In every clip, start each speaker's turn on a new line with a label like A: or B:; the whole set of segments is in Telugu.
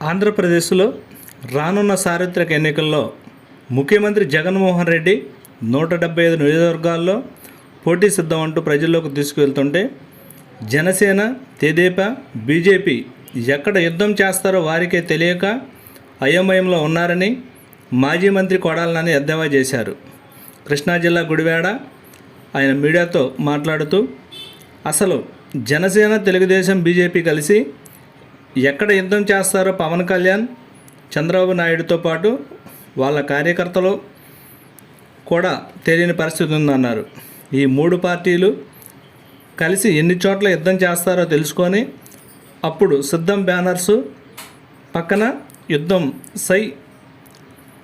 A: ఆంధ్రప్రదేశ్లో రానున్న సార్వత్రిక ఎన్నికల్లో ముఖ్యమంత్రి జగన్మోహన్ రెడ్డి నూట డెబ్బై ఐదు నియోజకవర్గాల్లో పోటీ సిద్ధం అంటూ ప్రజల్లోకి తీసుకువెళ్తుంటే జనసేన తెదేపా బీజేపీ ఎక్కడ యుద్ధం చేస్తారో వారికే తెలియక అయోమయంలో ఉన్నారని మాజీ మంత్రి కొడాలని ఎద్దేవా చేశారు. కృష్ణా జిల్లా గుడివాడ ఆయన మీడియాతో మాట్లాడుతూ అసలు జనసేన తెలుగుదేశం బీజేపీ కలిసి ఎక్కడ యుద్ధం చేస్తారో పవన్ కళ్యాణ్ చంద్రబాబు నాయుడుతో పాటు వాళ్ళ కార్యకర్తలు కూడా తెలియని పరిస్థితి ఉందన్నారు. ఈ మూడు పార్టీలు కలిసి ఎన్ని చోట్ల యుద్ధం చేస్తారో తెలుసుకొని అప్పుడు సిద్ధం బ్యానర్సు పక్కన యుద్ధం సై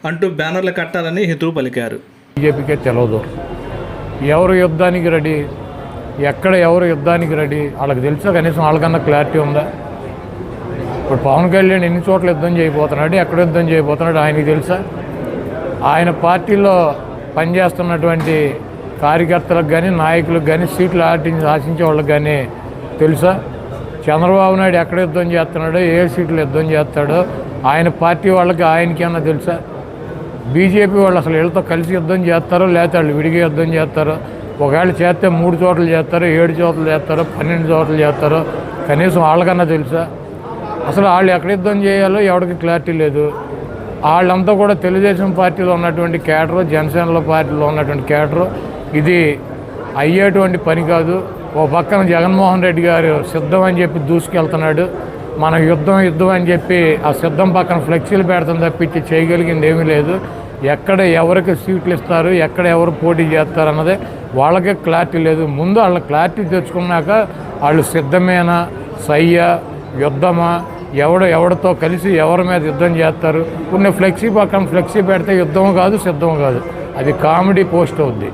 A: అంటూ బ్యానర్లు కట్టాలని హితువు పలికారు.
B: బీజేపీకే తెలియదు ఎవరు యుద్ధానికి రెడీ ఎక్కడ ఎవరు యుద్ధానికి రెడీ వాళ్ళకి తెలుసా? కనీసం వాళ్ళకన్నా క్లారిటీ ఉందా? ఇప్పుడు పవన్ కళ్యాణ్ ఎన్ని చోట్ల యుద్ధం చేయబోతున్నాడు ఎక్కడ యుద్ధం చేయబోతున్నాడు ఆయనకి తెలుసా? ఆయన పార్టీలో పనిచేస్తున్నటువంటి కార్యకర్తలకు కానీ నాయకులకు కానీ సీట్లు ఆటించి ఆశించే వాళ్ళకి కానీ తెలుసా? చంద్రబాబు నాయుడు ఎక్కడ యుద్ధం చేస్తున్నాడో ఏ సీట్లు యుద్ధం చేస్తాడో ఆయన పార్టీ వాళ్ళకి ఆయనకేమన్నా తెలుసా? బీజేపీ వాళ్ళు అసలు వీళ్ళతో కలిసి యుద్ధం చేస్తారో లేకపోతే వాళ్ళు విడిగా యుద్ధం చేస్తారో ఒకవేళ చేస్తే మూడు చోట్ల చేస్తారో ఏడు చోట్ల చేస్తారో పన్నెండు చోట్ల చేస్తారో కనీసం వాళ్ళకన్నా తెలుసా? అసలు వాళ్ళు ఎక్కడ యుద్ధం చేయాలో ఎవరికి క్లారిటీ లేదు. వాళ్ళంతా కూడా తెలుగుదేశం పార్టీలో ఉన్నటువంటి కేటరు జనసేనలో పార్టీలో ఉన్నటువంటి కేటరు ఇది అయ్యేటువంటి పని కాదు. ఓ పక్కన జగన్మోహన్ రెడ్డి గారు సిద్ధం అని చెప్పి దూసుకెళ్తున్నాడు. మన యుద్ధం యుద్ధం అని చెప్పి ఆ సిద్ధం పక్కన ఫ్లెక్సీలు పెడతాం తప్పించి చేయగలిగింది ఏమీ లేదు. ఎక్కడ ఎవరికి సీట్లు ఇస్తారు ఎక్కడ ఎవరు పోటీ చేస్తారు అన్నదే వాళ్ళకే క్లారిటీ లేదు. ముందు వాళ్ళ క్లారిటీ తెచ్చుకున్నాక వాళ్ళు సిద్ధమేనా సయ్య యుద్ధమా ఎవడు ఎవడితో కలిసి ఎవరి మీద యుద్ధం చేస్తారు? కొన్ని ఫ్లెక్సీ పక్కన ఫ్లెక్సీ పెడితే యుద్ధం కాదు సిద్ధం కాదు. అది కామెడీ పోస్ట్ అవుద్ది.